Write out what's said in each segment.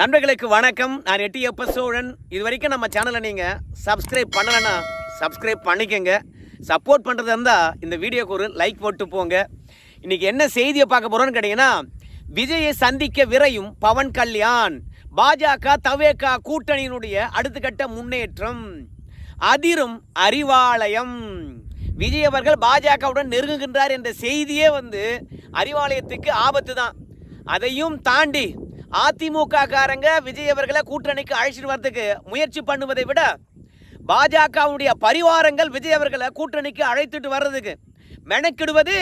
நண்பர்களுக்கு வணக்கம். நான் எட்டி எப்ப சோழன் இது வரைக்கும் நம்ம சேனலை நீங்கள் சப்ஸ்கிரைப் பண்ணலைன்னா சப்ஸ்கிரைப் பண்ணிக்கங்க. சப்போர்ட் பண்ணுறதா இருந்தால் இந்த வீடியோக்கு ஒரு லைக் போட்டு போங்க. இன்றைக்கி என்ன செய்தியை பார்க்க போகிறோன்னு கேட்டிங்கன்னா விஜயை சந்திக்க விரையும் பவன் கல்யாண். பாஜக தவேகா கூட்டணியினுடைய அடுத்த கட்ட முன்னேற்றம். அதிரும் அறிவாலயம். விஜய் அவர்கள் பாஜகவுடன் நெருங்குகின்றார் என்ற செய்தியே வந்து அறிவாலயத்துக்கு ஆபத்து தான் அதையும் தாண்டி அதிமுக காரங்க விஜய் அவர்களை கூட்டணிக்கு அழைச்சிட்டு வரதுக்கு முயற்சி பண்ணுவதை விட பாஜகவுடைய பரிவாரங்கள் விஜய் அவர்களை கூட்டணிக்கு அழைத்துட்டு வர்றதுக்கு மெனக்கிடுவது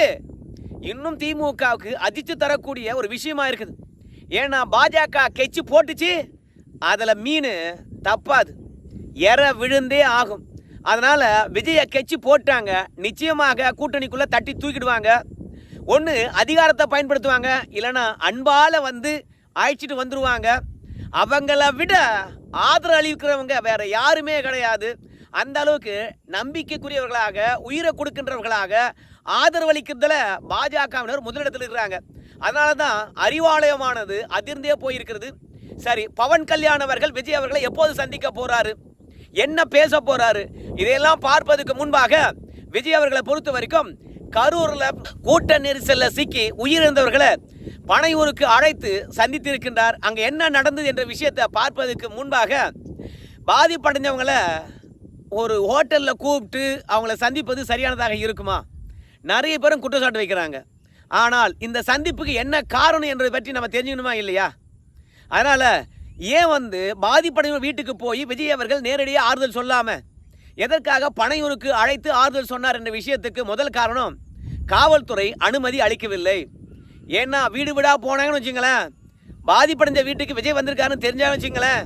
இன்னும் திமுகவுக்கு அதிர்ச்சி தரக்கூடிய ஒரு விஷயமா இருக்குது. ஏன்னா பாஜக கெச்சு போட்டுச்சு அதில் மீன் தப்பாது. எற விழுந்தே ஆகும். அதனால் விஜய கெச்சு போட்டாங்க நிச்சயமாக கூட்டணிக்குள்ளே தட்டி தூக்கிடுவாங்க. ஒன்று அதிகாரத்தை பயன்படுத்துவாங்க இல்லைன்னா அன்பால் வந்து அழைச்சிட்டு வந்துருவாங்க. அவங்கள விட ஆதரவு அளிக்கிறவங்க வேற யாருமே கிடையாது. அந்த அளவுக்கு நம்பிக்கைக்குரியவர்களாக உயிரை கொடுக்கின்றவர்களாக ஆதரவு அளிக்கிறதுல பாஜகவினர் முதலிடத்தில் இருக்கிறாங்க. அதனால தான் அறிவாலயமானது அதிர்ந்தே போயிருக்கிறது. சரி பவன் கல்யாண் அவர்கள் விஜய் அவர்களை எப்போது சந்திக்க போறாரு? என்ன பேச போறாரு? இதையெல்லாம் பார்ப்பதற்கு முன்பாக விஜய் அவர்களை பொறுத்த வரைக்கும் கரூர்ல கூட்ட நெரிசல்ல சிக்கி உயிரிழந்தவர்களை பனையூருக்கு அழைத்து சந்தித்திருக்கின்றார். அங்க என்ன நடந்தது என்ற விஷயத்தை பார்ப்பதற்கு முன்பாக பாதிப்படைஞ்சவங்களை ஒரு ஹோட்டலில் கூப்பிட்டு அவங்கள சந்திப்பது சரியானதாக இருக்குமா? நிறைய பேரும் குற்றச்சாட்டு வைக்கிறாங்க. ஆனால் இந்த சந்திப்புக்கு என்ன காரணம் என்பதை பற்றி நம்ம தெரிஞ்சுக்கணுமா இல்லையா? அதனால் ஏன் வந்து பாதிப்படைந்த வீட்டுக்கு போய் விஜய் அவர்கள் நேரடியாக ஆறுதல் சொல்லாமல் எதற்காக பனையூருக்கு அழைத்து ஆறுதல் சொன்னார் என்ற விஷயத்துக்கு முதல் காரணம் காவல்துறை அனுமதி அளிக்கவில்லை. ஏன்னா வீடு வீடாக போனாங்கன்னு வச்சுங்களேன். பாதிப்படைஞ்ச வீட்டுக்கு விஜய் வந்திருக்காருன்னு தெரிஞ்சாலும் வச்சுங்களேன்.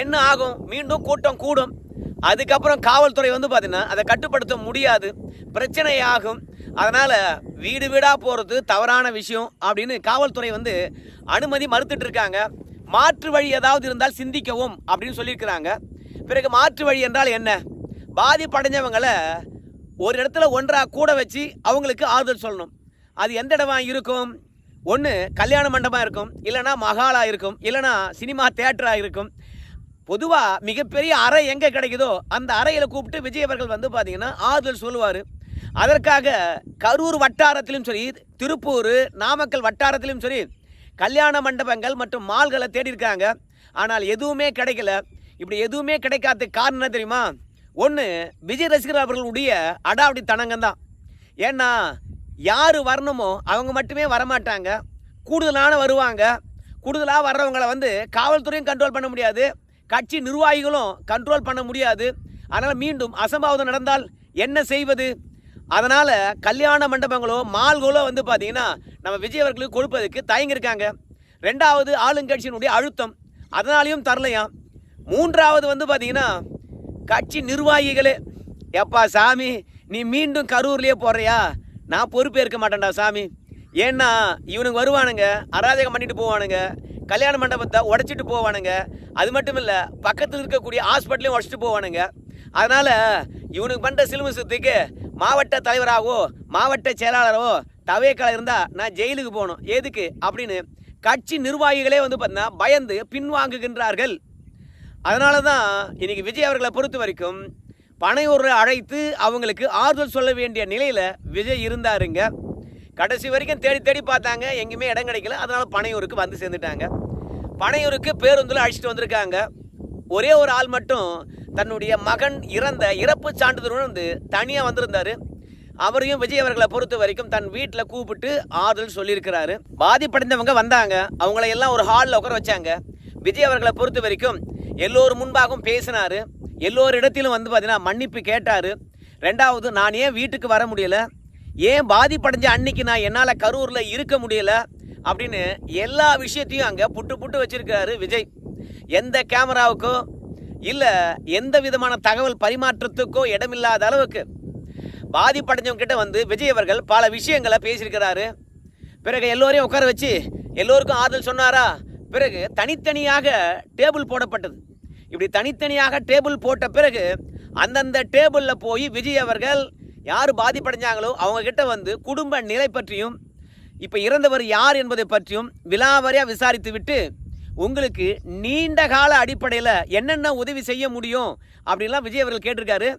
என்ன ஆகும்? மீண்டும் கூட்டம் கூடும். அதுக்கப்புறம் காவல்துறை வந்து பார்த்தீங்கன்னா அதை கட்டுப்படுத்த முடியாது. பிரச்சனை ஆகும் அதனால் வீடு வீடாக போகிறது தவறான விஷயம் அப்படின்னு காவல்துறை வந்து அனுமதி மறுத்துட்டு இருக்காங்க. மாற்று வழி ஏதாவது இருந்தால் சிந்திக்கவும் அப்படின்னு சொல்லியிருக்கிறாங்க. பிறகு மாற்று வழி என்றால் என்ன? பாதிப்படைஞ்சவங்களை ஒரு இடத்துல ஒன்றாக கூட வச்சு அவங்களுக்கு ஆறுதல் சொல்லணும். அது எந்த இடமா இருக்கும்? ஒன்று கல்யாண மண்டபம் இருக்கும் இல்லைன்னா மகாலாக இருக்கும் இல்லைன்னா சினிமா தேட்டராக இருக்கும். பொதுவாக மிகப்பெரிய அறை எங்கே கிடைக்குதோ அந்த அறையில் கூப்பிட்டு விஜய் அவர்கள் வந்து பார்த்தீங்கன்னா ஆறுதல் சொல்லுவார். அதற்காக கரூர் வட்டாரத்திலும் சரி திருப்பூர் நாமக்கல் வட்டாரத்திலும் சரி கல்யாண மண்டபங்கள் மற்றும் மால்களை தேடி இருக்காங்க ஆனால் எதுவுமே கிடைக்கல. இப்படி எதுவுமே கிடைக்காத காரணம் என்ன தெரியுமா? ஒன்று விஜய் ரசிகர் அவர்களுடைய அடாவடி தனங்கம் தான் ஏன்னா யார் வரணுமோ அவங்க மட்டுமே வரமாட்டாங்க. கூடுதலான வருவாங்க. கூடுதலாக வர்றவங்களை வந்து காவல்துறையும் கண்ட்ரோல் பண்ண முடியாது. கட்சி நிர்வாகிகளும் கண்ட்ரோல் பண்ண முடியாது. அதனால் மீண்டும் அசம்பாவிதம் நடந்தால் என்ன செய்வது? அதனால் கல்யாண மண்டபங்களோ மால்களோ வந்து பார்த்தீங்கன்னா நம்ம விஜய் அவர்களுக்கு கொடுப்பதற்கு தயங்கியிருக்காங்க ரெண்டாவது ஆளுங்கட்சியினுடைய அழுத்தம். அதனாலையும் தரலையாம். மூன்றாவது வந்து பார்த்தீங்கன்னா கட்சி நிர்வாகிகளே எப்பா சாமி நீ மீண்டும் கரூர்லேயே போடுறியா நான் பொறுப்பேற்க மாட்டேன்டா சாமி. ஏன்னா இவனுக்கு வருவானுங்க அராஜகம் பண்ணிட்டு போவானுங்க கல்யாண மண்டபத்தை உடச்சிட்டு போவானுங்க. அது மட்டும் இல்லை பக்கத்தில் இருக்கக்கூடிய ஹாஸ்பிட்டலையும் உடச்சிட்டு போவானுங்க. அதனால் இவனுக்கு பண்ணுற சிலுமிசத்துக்கு மாவட்ட தலைவராகவோ மாவட்ட செயலாளரோ தவேக்கால இருந்தால் நான் ஜெயிலுக்கு போகணும். எதுக்கு? அப்படின்னு கட்சி நிர்வாகிகளே வந்து பார்த்தீங்கன்னா பயந்து பின்வாங்குகின்றார்கள். அதனால தான் இன்னைக்கு விஜய் அவர்களை பொறுத்த வரைக்கும் பனையூரை அழைத்து அவங்களுக்கு ஆறுதல் சொல்ல வேண்டிய நிலையில் விஜய் இருந்தாருங்க. கடைசி வரைக்கும் தேடி தேடி பார்த்தாங்க. எங்கேயுமே இடம் கிடைக்கல. அதனால் பனையூருக்கு வந்து சேர்ந்துட்டாங்க. பனையூருக்கு பேருந்தில் அழைச்சிட்டு வந்திருக்காங்க. ஒரே ஒரு ஆள் மட்டும் தன்னுடைய மகன் இறந்த இறப்பு சான்றிதழ் வந்து தனியாக வந்திருந்தார். அவரையும் விஜய் அவர்களை பொறுத்த வரைக்கும் தன் வீட்டில் கூப்பிட்டு ஆறுதல் சொல்லியிருக்கிறாரு. பாதிப்படைந்தவங்க வந்தாங்க. அவங்கள எல்லாம் ஒரு ஹாலில் உட்கார வச்சாங்க. விஜய் அவர்களை பொறுத்த வரைக்கும் எல்லோரும் முன்பாகவும் பேசினாரு. எல்லோரு இடத்திலும் வந்து பார்த்தீங்கன்னா மன்னிப்பு கேட்டார். ரெண்டாவது நான் ஏன் வீட்டுக்கு வர முடியல? ஏன் பாதிப்படைஞ்ச அன்னைக்கு நான் என்னால் கரூரில் இருக்க முடியல? அப்படின்னு எல்லா விஷயத்தையும் அங்கே புட்டு புட்டு வச்சுருக்காரு விஜய். எந்த கேமராவுக்கோ இல்லை எந்த விதமான தகவல் பரிமாற்றத்துக்கோ இடமில்லாத அளவுக்கு பாதிப்படைஞ்சவங்ககிட்ட வந்து விஜய் அவர்கள் பல விஷயங்களை பேசியிருக்கிறாரு. பிறகு எல்லோரையும் உட்கார வச்சு எல்லோருக்கும் ஆறுதல் சொன்னாரா? பிறகு தனித்தனியாக டேபிள் போடப்பட்டது. இப்படி தனித்தனியாக டேபிள் போட்ட பிறகு அந்தந்த டேபிளில் போய் விஜய் அவர்கள் யார் பாதிப்படைஞ்சாங்களோ அவங்கக்கிட்ட வந்து குடும்ப நிலை பற்றியும் இப்போ இறந்தவர் யார் என்பதை பற்றியும் விலாவரியாக விசாரித்து விட்டு உங்களுக்கு நீண்ட கால அடிப்படையில் என்னென்ன உதவி செய்ய முடியும்? அப்படின்லாம் விஜய் அவர்கள் கேட்டிருக்காரு.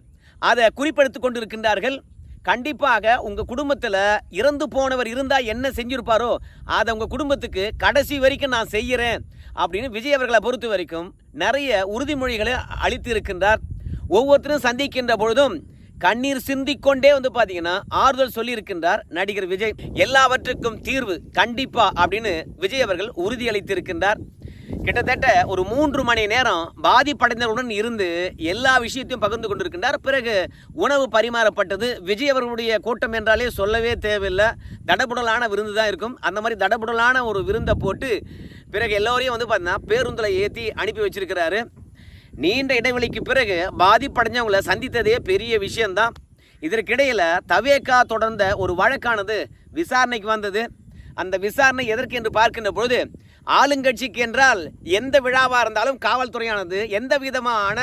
அதை குறிப்பெடுத்து கொண்டு இருக்கின்றார்கள் கண்டிப்பாக உங்கள் குடும்பத்தில் இறந்து போனவர் இருந்தால் என்ன செஞ்சிருப்பாரோ அதை உங்கள் குடும்பத்துக்கு கடைசி வரைக்கும் நான் செய்கிறேன் அப்படின்னு விஜய் அவர்களை பொறுத்த வரைக்கும் நிறைய உறுதிமொழிகளை அளித்து இருக்கின்றார் ஒவ்வொருத்தரும் சந்திக்கின்ற பொழுதும் கண்ணீர் சிந்திக்கொண்டே வந்து பார்த்தீங்கன்னா ஆறுதல் சொல்லி இருக்கின்றார் நடிகர் விஜய். எல்லாவற்றுக்கும் தீர்வு கண்டிப்பா அப்படின்னு விஜய் அவர்கள் உறுதியளித்திருக்கின்றார். கிட்டத்தட்ட ஒரு மூன்று மணி நேரம் பாதிப்படைந்தவருடன் இருந்து எல்லா விஷயத்தையும் பகிர்ந்து கொண்டிருக்கின்றார். பிறகு உணவு பரிமாறப்பட்டது. விஜய் அவர்களுடைய கூட்டம் என்றாலே சொல்லவே தேவையில்லை. தடபுடலான விருந்து தான் இருக்கும். அந்த மாதிரி தடபுடலான ஒரு விருந்தை போட்டு பிறகு எல்லோரையும் வந்து பார்த்தீங்கன்னா பேருந்தில் ஏற்றி அனுப்பி வச்சிருக்கிறாரு. நீண்ட இடைவெளிக்கு பிறகு பாதிப்படைஞ்சவங்களை சந்தித்ததே பெரிய விஷயம்தான். இதற்கிடையில் தவேக்கா தொடர்ந்த ஒரு வழக்கானது விசாரணைக்கு வந்தது. அந்த விசாரணை எதற்கு என்று பார்க்கின்ற பொழுது ஆளுங்கட்சிக்கு என்றால் எந்த விழாவாக இருந்தாலும் காவல்துறையானது எந்த விதமான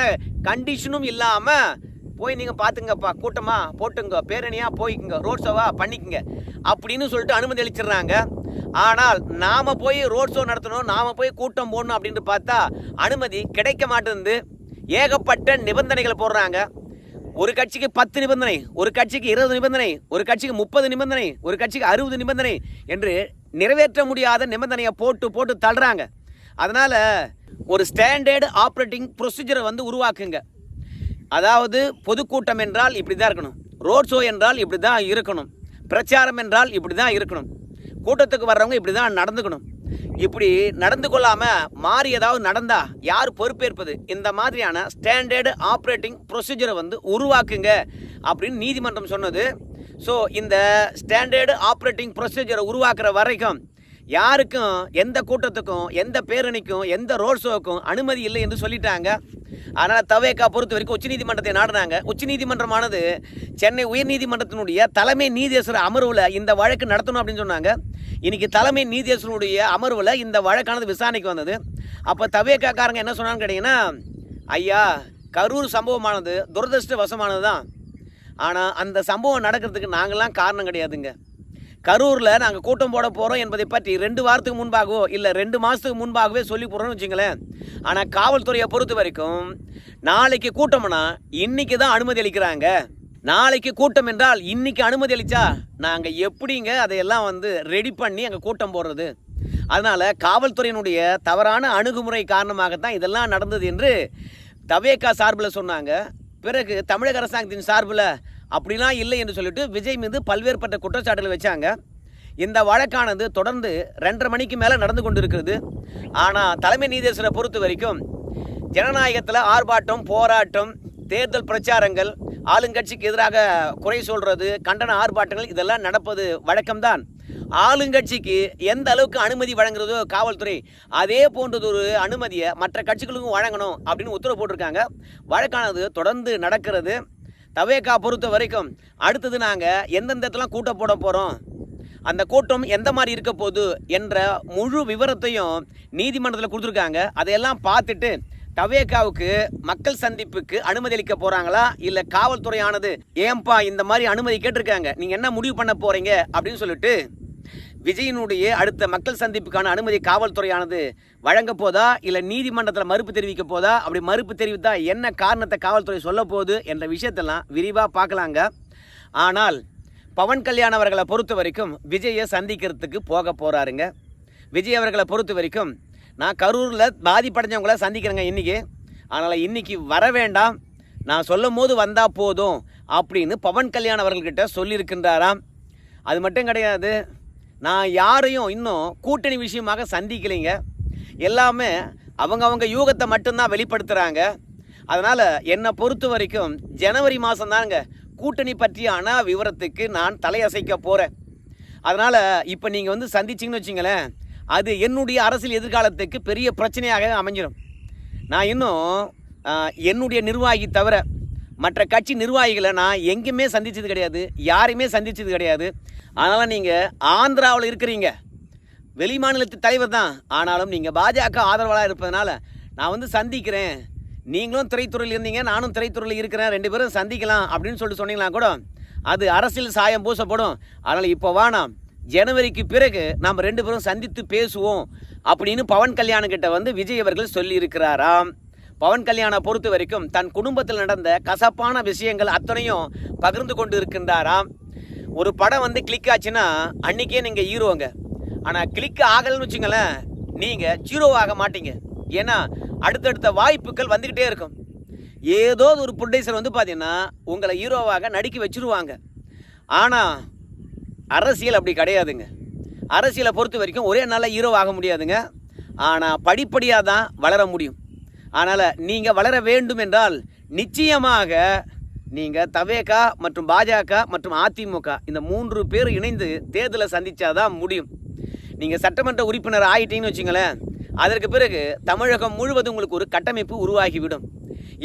கண்டிஷனும் இல்லாமல் போய் நீங்கள் பார்த்துங்கப்பா கூட்டமாக போட்டுங்க பேரணியாக போய்க்குங்க ரோட் ஷோவாக பண்ணிக்கங்க அப்படின்னு சொல்லிட்டு அனுமதி அளிச்சிடுறாங்க. ஆனால் நாம் போய் ரோட் ஷோ நடத்தணும் நாம் போய் கூட்டம் போடணும் அப்படின்னு பார்த்தா அனுமதி கிடைக்க மாட்டேங்குது. ஏகப்பட்ட நிபந்தனைகளை போடுறாங்க. ஒரு கட்சிக்கு பத்து நிபந்தனை ஒரு கட்சிக்கு இருபது நிபந்தனை ஒரு கட்சிக்கு முப்பது நிபந்தனை ஒரு கட்சிக்கு அறுபது நிபந்தனை என்று நிறைவேற்ற முடியாத நிபந்தனையை போட்டு போட்டு தள்ளுறாங்க. அதனால் ஒரு ஸ்டாண்டர்டு ஆப்ரேட்டிங் ப்ரொசீஜரை வந்து உருவாக்குங்க. அதாவது பொதுக்கூட்டம் என்றால் இப்படி தான் இருக்கணும். ரோட் ஷோ என்றால் இப்படி தான் இருக்கணும். பிரச்சாரம் என்றால் இப்படி தான் இருக்கணும். கூட்டத்துக்கு வர்றவங்க இப்படி தான் நடந்துக்கணும். இப்படி நடந்து கொள்ளாமல் மாறி ஏதாவது நடந்தால் யார் பொறுப்பேற்பது? இந்த மாதிரியான ஸ்டாண்டர்டு ஆப்ரேட்டிங் ப்ரொசீஜரை வந்து உருவாக்குங்க அப்படின்னு நீதிமன்றம் சொன்னது. ஸோ இந்த ஸ்டாண்டர்டு ஆப்ரேட்டிங் ப்ரொசீஜரை உருவாக்குற வரைக்கும் யாருக்கும் எந்த கூட்டத்துக்கும் எந்த பேரணிக்கும் எந்த ரோட் ஷோவுக்கும் அனுமதி இல்லை என்று சொல்லிட்டாங்க. அதனால் தவேக்கா பொறுத்த வரைக்கும் உச்சநீதிமன்றத்தை நாடினாங்க. உச்சநீதிமன்றமானது சென்னை உயர்நீதிமன்றத்தினுடைய தலைமை நீதியரசர் அமர்வில் இந்த வழக்கு நடத்தணும் அப்படின்னு சொன்னாங்க. இன்றைக்கி தலைமை நீதியரசனுடைய அமர்வில் இந்த வழக்கானது விசாரணைக்கு வந்தது. அப்போ தவேக்காக்காரங்க என்ன சொன்னான்னு கேட்டிங்கன்னா ஐயா கரூர் சம்பவமானது துரதிருஷ்டவசமானது தான் ஆனால் அந்த சம்பவம் நடக்கிறதுக்கு நாங்களாம் காரணம் கிடையாதுங்க. கரூரில் நாங்கள் கூட்டம் போட போகிறோம் என்பதை பற்றி ரெண்டு வாரத்துக்கு முன்பாகவோ இல்லை ரெண்டு மாதத்துக்கு முன்பாகவே சொல்லி போடுறோன்னு வச்சுங்களேன். ஆனால் காவல்துறையை பொறுத்த வரைக்கும் நாளைக்கு கூட்டம்னா இன்றைக்கி தான் அனுமதி அளிக்கிறாங்க. நாளைக்கு கூட்டம் என்றால் இன்றைக்கி அனுமதி அளித்தா நாங்கள் எப்படிங்க அதையெல்லாம் வந்து ரெடி பண்ணி அங்கே கூட்டம் போடுறது? அதனால் காவல்துறையினுடைய தவறான அணுகுமுறை காரணமாகத்தான் இதெல்லாம் நடந்தது என்று தவேக்கா சார்பில் சொன்னாங்க. பிறகு தமிழக அரசாங்கத்தின் சார்பில் அப்படிலாம் இல்லை என்று சொல்லிட்டு விஜய் மீது பல்வேறுபட்ட குற்றச்சாட்டுகள் வச்சாங்க. இந்த வழக்கானது தொடர்ந்து ரெண்டரை மணிக்கு மேலே நடந்து கொண்டிருக்கிறது. ஆனால் தலைமை நீதியரசரை பொறுத்த வரைக்கும் ஜனநாயகத்தில் ஆர்ப்பாட்டம் போராட்டம் தேர்தல் பிரச்சாரங்கள் ஆளுங்கட்சிக்கு எதிராக குறை சொல்கிறது கண்டன ஆர்ப்பாட்டங்கள் இதெல்லாம் நடப்பது வழக்கம்தான். ஆளுங்கட்சிக்கு எந்த அளவுக்கு அனுமதி வழங்குறதோ காவல்துறை அதே போன்றது ஒரு அனுமதியை மற்ற கட்சிகளுக்கும் வழங்கணும் அப்படின்னு உத்தரவு போட்டிருக்காங்க. வழக்கானது தொடர்ந்து நடக்கிறது. தவேக்கா பொறுத்த வரைக்கும் அடுத்தது நாங்கள் எந்தெந்த இடத்துலாம் கூட்டம் போட போகிறோம் அந்த கூட்டம் எந்த மாதிரி இருக்க போகுது என்ற முழு விவரத்தையும் நீதிமன்றத்தில் கொடுத்துருக்காங்க. அதையெல்லாம் பார்த்துட்டு தவேகாவுக்கு மக்கள் சந்திப்புக்கு அனுமதி அளிக்க போறாங்களா? இல்ல காவல்துறையானது ஏன்பா இந்த மாதிரி அனுமதி கேட்டிருக்காங்க? நீங்க என்ன முடிவு பண்ண போறீங்க? அப்படின்னு சொல்லிட்டு விஜயனுடைய அடுத்த மக்கள் சந்திப்புக்கான அனுமதி காவல்துறையானது வழங்க போதா? இல்லை நீதிமன்றத்தில் மறுப்பு தெரிவிக்க போதா? அப்படி மறுப்பு தெரிவித்தா என்ன காரணத்தை காவல்துறை சொல்ல போகுது? என்ற விஷயத்தெல்லாம் விரிவாக பார்க்கலாங்க. ஆனால் பவன் கல்யாண் அவர்களை பொறுத்த வரைக்கும் விஜயை சந்திக்கிறதுக்கு போக போகிறாருங்க விஜய் அவர்களை பொறுத்த வரைக்கும் நான் கரூரில் பாதிப்படைஞ்சவங்கள சந்திக்கிறேங்க இன்றைக்கி அதனால் இன்றைக்கி வர வேண்டாம். நான் சொல்லும் போது வந்தால் போதும் அப்படின்னு பவன் கல்யாண் அவர்கள்கிட்ட சொல்லியிருக்கின்றாராம். அது மட்டும் கிடையாது. நான் யாரையும் இன்னும் கூட்டணி விஷயமாக சந்திக்கலைங்க. எல்லாமே அவங்க அவங்க யூகத்தை மட்டும்தான் வெளிப்படுத்துகிறாங்க அதனால் என்னை பொறுத்த வரைக்கும் ஜனவரி மாதம் தாங்க கூட்டணி பற்றியான விவரத்துக்கு நான் தலையசைக்க போகிறேன் அதனால் இப்போ நீங்கள் வந்து சந்திச்சிங்கன்னு வச்சிங்களேன் அது என்னுடைய அரசியல் எதிர்காலத்துக்கு பெரிய பிரச்சனையாக அமைஞ்சிடும் நான் இன்னும் என்னுடைய நிர்வாகி தவிர மற்ற கட்சி நிர்வாகிகளை நான் எங்கேயுமே சந்தித்தது கிடையாது யாரையுமே சந்தித்தது கிடையாது. அதனால் நீங்கள் ஆந்திராவில் இருக்கிறீங்க. வெளி மாநிலத்து தலைவர் தான். ஆனாலும் நீங்கள் பாஜக ஆதரவாளாக இருப்பதனால நான் வந்து சந்திக்கிறேன். நீங்களும் திரைத்துறையில் இருந்தீங்க நானும் திரைத்துறையில் இருக்கிறேன். ரெண்டு பேரும் சந்திக்கலாம் அப்படின்னு சொல்லிட்டு சொன்னீங்கன்னா கூட அது அரசியல் சாயம் பூசப்படும். அதனால் இப்போ வேணாம் ஜனவரிக்கு பிறகு நாம் ரெண்டு பேரும் சந்தித்து பேசுவோம் அப்படின்னு பவன் கல்யாணம் கிட்ட வந்து விஜய் அவர்கள் சொல்லியிருக்கிறாராம். பவன் கல்யாணை பொறுத்த வரைக்கும் தன் குடும்பத்தில் நடந்த கசப்பான விஷயங்கள் அத்தனையும் பகிர்ந்து கொண்டு இருக்கின்றாராம் ஒரு படம் வந்து கிளிக் ஆச்சுன்னா அன்றைக்கே நீங்கள் ஹீரோங்க ஆனால் கிளிக் ஆகலைன்னு வச்சுங்களேன் நீங்கள் ஜீரோ ஆக மாட்டீங்க. ஏன்னா அடுத்தடுத்த வாய்ப்புகள் வந்துக்கிட்டே இருக்கும். ஏதோ ஒரு ப்ரொடியூசர் வந்து பார்த்தீங்கன்னா உங்களை ஹீரோவாக நடிக்க வச்சிருவாங்க. ஆனால் அரசியல் அப்படி கிடையாதுங்க. அரசியலை பொறுத்த வரைக்கும் ஒரே நாளில் ஹீரோ ஆக முடியாதுங்க. ஆனால் படிப்படியாக தான் வளர முடியும். அதனால் நீங்கள் வளர வேண்டும் என்றால் நிச்சயமாக நீங்கள் தவேகா மற்றும் பாஜக மற்றும் அதிமுக இந்த மூன்று பேர் இணைந்து தேர்தலை சந்தித்தாதான் முடியும். நீங்கள் சட்டமன்ற உறுப்பினர் ஆகிட்டீங்கன்னு வச்சுங்களேன் அதற்கு பிறகு தமிழகம் முழுவதும் உங்களுக்கு ஒரு கட்டமைப்பு உருவாகிவிடும்.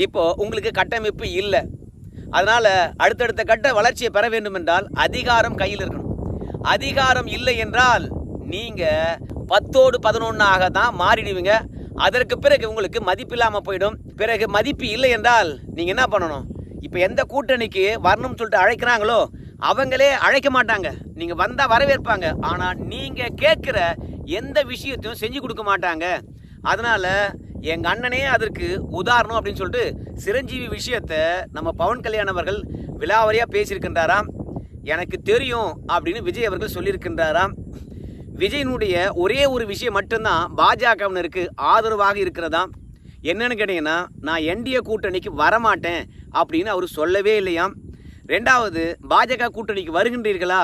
இப்போது உங்களுக்கு கட்டமைப்பு இல்லை. அதனால் அடுத்தடுத்த கட்ட வளர்ச்சியை பெற வேண்டும் என்றால் அதிகாரம் கையில் இருக்கணும். அதிகாரம் இல்லை என்றால் நீங்கள் பத்தோடு பதினொன்றாக தான் மாறிடுவீங்க. அதற்கு பிறகு உங்களுக்கு மதிப்பு இல்லாமல் போயிடும். பிறகு மதிப்பு இல்லை என்றால் நீங்கள் என்ன பண்ணணும்? இப்போ எந்த கூட்டணிக்கு வரணும்னு சொல்லிட்டு அழைக்கிறாங்களோ அவங்களே அழைக்க மாட்டாங்க. நீங்கள் வந்தால் வரவேற்பாங்க. ஆனால் நீங்கள் கேட்குற எந்த விஷயத்தையும் செஞ்சு கொடுக்க மாட்டாங்க. அதனால் எங்கள் அண்ணனே அதற்கு உதாரணம் அப்படின்னு சொல்லிட்டு சிரஞ்சீவி விஷயத்தை நம்ம பவன் கல்யாண் அவர்கள் விலாவரியாக பேசியிருக்கின்றாராம். எனக்கு தெரியும் அப்படின்னு விஜய் அவர்கள் சொல்லியிருக்கின்றாராம். விஜயனுடைய ஒரே ஒரு விஷயம் மட்டும்தான் பாஜகவினருக்கு ஆதரவாக இருக்கிறதா? என்னன்னு கேட்டிங்கன்னா நான் என்டிஏ கூட்டணிக்கு வரமாட்டேன் அப்படின்னு அவர் சொல்லவே இல்லையாம் ரெண்டாவது பாஜக கூட்டணிக்கு வருகின்றீர்களா?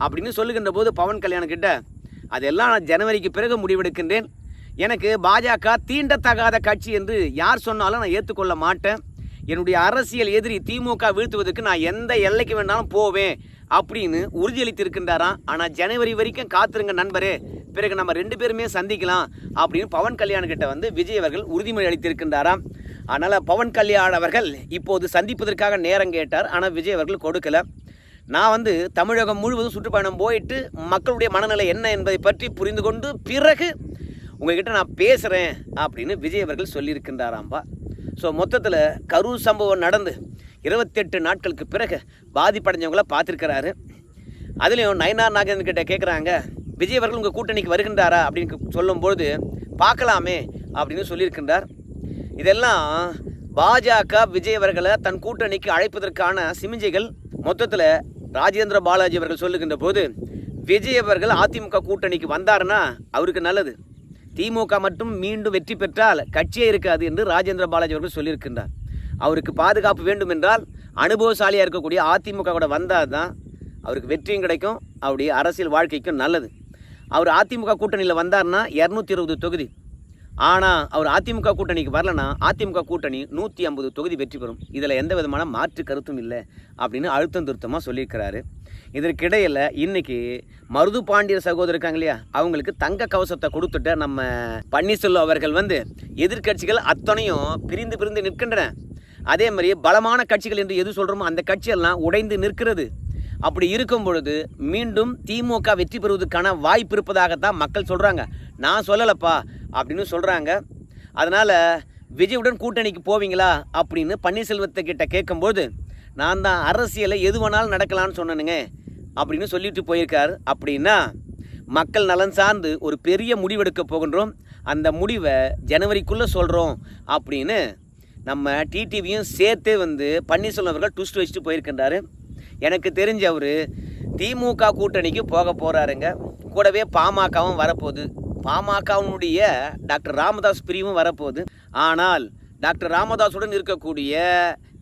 அப்படின்னு சொல்லுகின்ற போது பவன் கல்யாணம் கிட்ட அதெல்லாம் நான் ஜனவரிக்கு பிறகு முடிவெடுக்கின்றேன். எனக்கு பாஜக தீண்டத்தகாத கட்சி என்று யார் சொன்னாலும் நான் ஏற்றுக்கொள்ள மாட்டேன். என்னுடைய அரசியல் எதிரி திமுக வீழ்த்துவதற்கு நான் எந்த எல்லைக்கு வேணாலும் போவேன் அப்படின்னு உறுதியளித்திருக்கின்றாராம். ஆனால் ஜனவரி வரைக்கும் காத்திருங்க நண்பரே. பிறகு நம்ம ரெண்டு பேருமே சந்திக்கலாம் அப்படின்னு பவன் கல்யாண் கிட்ட வந்து விஜய் அவர்கள் உறுதிமொழி அளித்திருக்கின்றாராம். அதனால் பவன் கல்யாண் அவர்கள் இப்போது சந்திப்பதற்காக நேரம் கேட்டார். ஆனால் விஜய் அவர்கள் கொடுக்கல. நான் வந்து தமிழகம் முழுவதும் சுற்றுப்பயணம் போயிட்டு மக்களுடைய மனநிலை என்ன என்பதை பற்றி புரிந்து கொண்டு பிறகு உங்ககிட்ட நான் பேசுகிறேன் அப்படின்னு விஜய் அவர்கள் சொல்லியிருக்கின்றாராம்பா. ஸோ மொத்தத்தில் கரூர் சம்பவம் நடந்து இருபத்தெட்டு நாட்களுக்கு பிறகு பாதிப்படைஞ்சவங்கள பார்த்துருக்கிறாரு. அதுலேயும் நயனார் நாகேந்திரன் கிட்ட கேட்குறாங்க விஜய் அவர்கள் உங்கள் கூட்டணிக்கு வருகின்றாரா? அப்படின்னு சொல்லும்பொழுது பார்க்கலாமே அப்படின்னு சொல்லியிருக்கின்றார். இதெல்லாம் பாஜக விஜய் அவர்களை தன் கூட்டணிக்கு அழைப்பதற்கான சிமிஞ்சைகள் மொத்தத்தில் ராஜேந்திர பாலாஜி அவர்கள் சொல்லுகின்ற போது விஜய் அவர்கள் அதிமுக கூட்டணிக்கு வந்தாருன்னா அவருக்கு நல்லது. திமுக மட்டும் மீண்டும் வெற்றி பெற்றால் கட்சியே இருக்காது என்று ராஜேந்திர பாலாஜி அவர்கள் சொல்லியிருக்கின்றார். அவருக்கு பாதுகாப்பு வேண்டும் என்றால் அனுபவசாலியாக இருக்கக்கூடிய அதிமுக கூட வந்தால் தான் அவருக்கு வெற்றியும் கிடைக்கும் அவருடைய அரசியல் வாழ்க்கைக்கும் நல்லது. அவர் அதிமுக கூட்டணியில் வந்தார்னா இரநூத்தி இருபது தொகுதி. ஆனால் அவர் அதிமுக கூட்டணிக்கு வரலனா அதிமுக கூட்டணி நூற்றி ஐம்பது தொகுதி வெற்றி பெறும். இதில் எந்த விதமான மாற்று கருத்தும் இல்லை அப்படின்னு அழுத்தம் திருத்தமாக சொல்லியிருக்கிறாரு. இதற்கிடையில் இன்னைக்கு மருது பாண்டியர் சகோதரர் இருக்காங்க இல்லையா அவங்களுக்கு தங்க கவசத்தை கொடுத்துட்ட நம்ம பன்னீர்செல்வம் அவர்கள் வந்து எதிர்க்கட்சிகள் அத்தனையும் பிரிந்து பிரிந்து நிற்கின்றன. அதே மாதிரி பலமான கட்சிகள் என்று எது சொல்கிறோமோ அந்த கட்சியெல்லாம் உடைந்து நிற்கிறது. அப்படி இருக்கும் பொழுது மீண்டும் திமுக வெற்றி பெறுவதற்கான வாய்ப்பு இருப்பதாகத்தான் மக்கள் சொல்கிறாங்க நான் சொல்லலப்பா அப்படின்னு சொல்கிறாங்க அதனால் விஜயுடன் கூட்டணிக்கு போவீங்களா அப்படின்னு பன்னீர்செல்வத்தை கிட்ட கேட்கும்போது நான் தான் அரசியலை எது வேணாலும் நடக்கலாம்னு சொன்னேனுங்க அப்படின்னு சொல்லிட்டு போயிருக்கார். அப்படின்னா மக்கள் நலன் சார்ந்து ஒரு பெரிய முடிவெடுக்க போகின்றோம். அந்த முடிவை ஜனவரிக்குள்ளே சொல்கிறோம் அப்படின்னு நம்ம டிடிவியும் சேர்த்தே வந்து பன்னீர்செல்வம் அவர்கள் ட்விஸ்ட் வச்சுட்டு போயிருக்கின்றாரு. எனக்கு தெரிஞ்ச அவர் திமுக கூட்டணிக்கு போக போகிறாருங்க கூடவே பாமகவும் வரப்போகுது. பாமகவினுடைய டாக்டர் ராமதாஸ் பிரிவும் வரப்போகுது. ஆனால் டாக்டர் ராமதாஸுடன் இருக்கக்கூடிய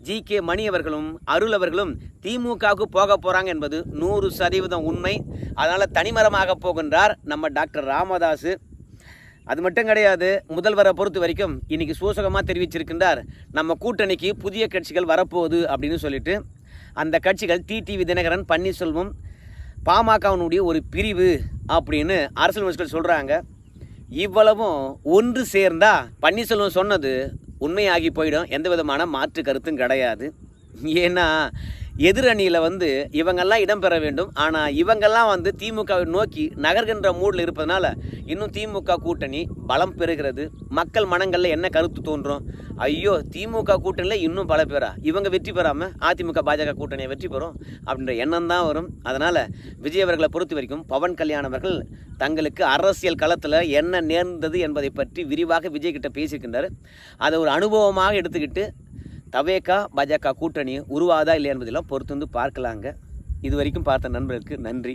ஜி கே மணி அவர்களும் அருள் அவர்களும் திமுகவுக்கு போக போகிறாங்க என்பது நூறு சதவீதம் உண்மை. அதனால் தனிமரமாக போகின்றார் நம்ம டாக்டர் ராமதாஸ் அது மட்டும் கிடையாது முதல்வரை பொறுத்த வரைக்கும் இன்னைக்கு சூசகமாக தெரிவிச்சிருக்கின்றார் நம்ம கூட்டணிக்கு புதிய கட்சிகள் வரப்போகுது அப்படின்னு சொல்லிட்டு. அந்த கட்சிகள் டிடிவி தினகரன் பன்னீர்செல்வம் பாமகவினுடைய ஒரு பிரிவு அப்படின்னு அரசியல் விமர்சகர்கள் சொல்கிறாங்க இவ்வளவும் ஒன்று சேர்ந்தா பன்னீர்செல்வம் சொன்னது உண்மையாகி போயிடும். எந்த விதமான மாற்று கருத்தும் கிடையாது. ஏன்னா எதிரணியில் வந்து இவங்கெல்லாம் இடம்பெற வேண்டும். ஆனால் இவங்கெல்லாம் வந்து திமுகவை நோக்கி நகர்கின்ற மூடில் இருப்பதனால இன்னும் திமுக கூட்டணி பலம் பெறுகிறது. மக்கள் மனங்களில் என்ன கருத்து தோன்றும்? ஐயோ திமுக கூட்டணியில் இன்னும் பல பேரா? இவங்க வெற்றி பெறாமல் அதிமுக பாஜக கூட்டணியை வெற்றி பெறும் அப்படின்ற எண்ணம் தான் வரும். அதனால் விஜய் அவர்களை பொறுத்த வரைக்கும் பவன் கல்யாண் அவர்கள் தங்களுக்கு அரசியல் களத்தில் என்ன நேர்ந்தது என்பதை பற்றி விரிவாக விஜய் கிட்ட பேசியிருக்கின்றார். அதை ஒரு அனுபவமாக எடுத்துக்கிட்டு தவேகா பாஜக கூட்டணி உருவாதா இல்லை என்பதெல்லாம் பொறுத்து வந்து பார்க்கலாங்க. இது வரைக்கும் பார்த்த நண்பர்களுக்கு நன்றி.